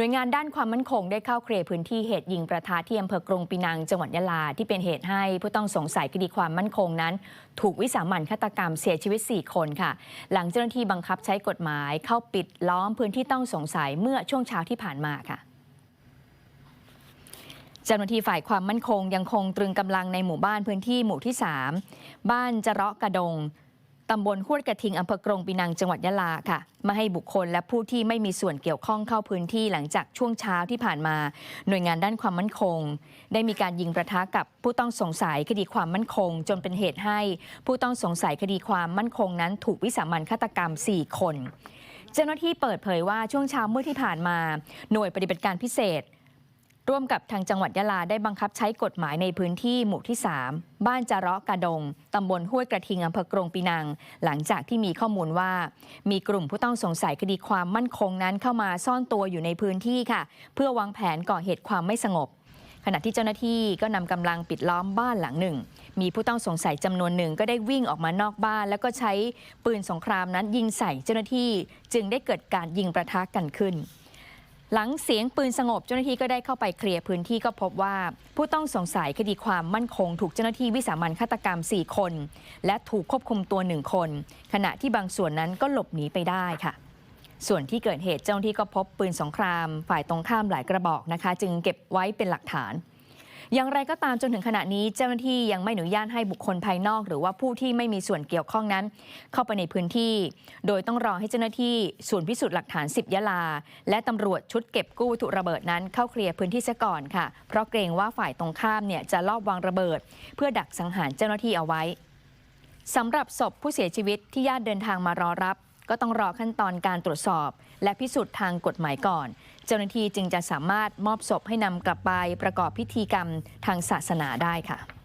หน่วยงานด้านความมั่นคงได้เข้าเคลียร์พื้นที่เหตุยิงประทะที่อำเภอกรุงปีนังจังหวัดยะลาที่เป็นเหตุให้ผู้ต้องสงสัยคดีความมั่นคงนั้น ถูกวิสามันฆาตกรรมเสียชีวิต 4 คนค่ะ หลังเจ้าหน้าที่บังคับใช้กฎหมายเข้าปิดล้อมพื้นที่ต้องสงสัยเมื่อช่วงเช้าที่ผ่านมาค่ะเจ้าหน้าที่ฝ่ายความมั่นคงยังคงตรึงกำลังในหมู่บ้านพื้นที่หมู่ที่ 3 บ้านจะราะกระดง ตำบลห้วยกระทิงอำเภอกรงปีนังจังหวัดยะลาค่ะไม่ให้บุคคลและผู้ที่ไม่มีส่วนเกี่ยวข้องเข้าพื้นที่หลังจากช่วงเช้าที่ผ่านมา หน่วยงานด้านความมั่นคง ได้มีการยิงประทะกับผู้ต้องสงสัยคดีความมั่นคง จนเป็นเหตุให้ ผู้ต้องสงสัยคดีความมั่นคงนั้นถูกวิสามันฆาตกรรม 4 คน เจ้าหน้าที่เปิดเผยว่าช่วงเช้าเมื่อที่ผ่านมา หน่วยปฏิบัติการพิเศษ ร่วมกับทางจังหวัดยะลาได้บังคับใช้กฎหมายในพื้นที่หมู่ที่ 3 บ้านจาระกระดง ตำบลห้วยกระทิงอำเภอกรงปีนัง หลังจากที่มีข้อมูลว่า มีกลุ่มผู้ต้องสงสัยคดีความมั่นคงนั้นเข้ามาซ่อนตัวอยู่ในพื้นที่ค่ะ เพื่อวางแผนก่อเหตุความไม่สงบ ขณะที่เจ้าหน้าที่ก็นำกำลังปิดล้อมบ้านหลังหนึ่ง มีผู้ต้องสงสัยจำนวนหนึ่งก็ได้วิ่งออกมานอกบ้าน แล้วก็ใช้ปืนสงครามนั้นยิงใส่เจ้าหน้าที่ จึงได้เกิดการยิงประทะกันขึ้น หลังเสียงปืนสงบเจ้าหน้าที่ก็ได้เข้าไปเคลียร์พื้นที่ก็พบว่า ผู้ต้องสงสัยคดีความมั่นคงถูกเจ้าหน้าที่วิสามันฆาตกรรม 4 คน และถูกควบคุมตัวหนึ่งคน ขณะที่บางส่วนนั้นก็หลบหนีไปได้ค่ะ ส่วนที่เกิดเหตุเจ้าหน้าที่ก็พบปืนสงคราม ฝ่ายตรงข้ามหลายกระบอกนะคะ จึงเก็บไว้เป็นหลักฐาน อย่างไรก็ตามจนถึงขณะนี้เจ้าหน้าที่ยังไม่อนุญาตให้บุคคลภายนอก หรือว่าผู้ที่ไม่มีส่วนเกี่ยวข้องนั้น เข้าไปในพื้นที่ โดยต้องรอให้เจ้าหน้าที่ศูนย์พิสูจน์หลักฐาน 10 ยะลา และตำรวจชุดเก็บกู้วัตถุระเบิดนั้นเข้าเคลียร์พื้นที่ซะก่อนค่ะ เพราะเกรงว่าฝ่ายตรงข้ามเนี่ยจะลอบวางระเบิด เพื่อดักสังหารเจ้าหน้าที่เอาไว้สำหรับศพผู้เสียชีวิตที่ญาติเดินทางมารอรับ ก็ต้องรอขั้นตอนการตรวจสอบ และพิสูจน์ทางกฎหมายก่อน จ้าหน้าที่จึงจะสามารถมอบศพให้นำกลับไปประกอบพิธีกรรมทางศาสนาได้ค่ะ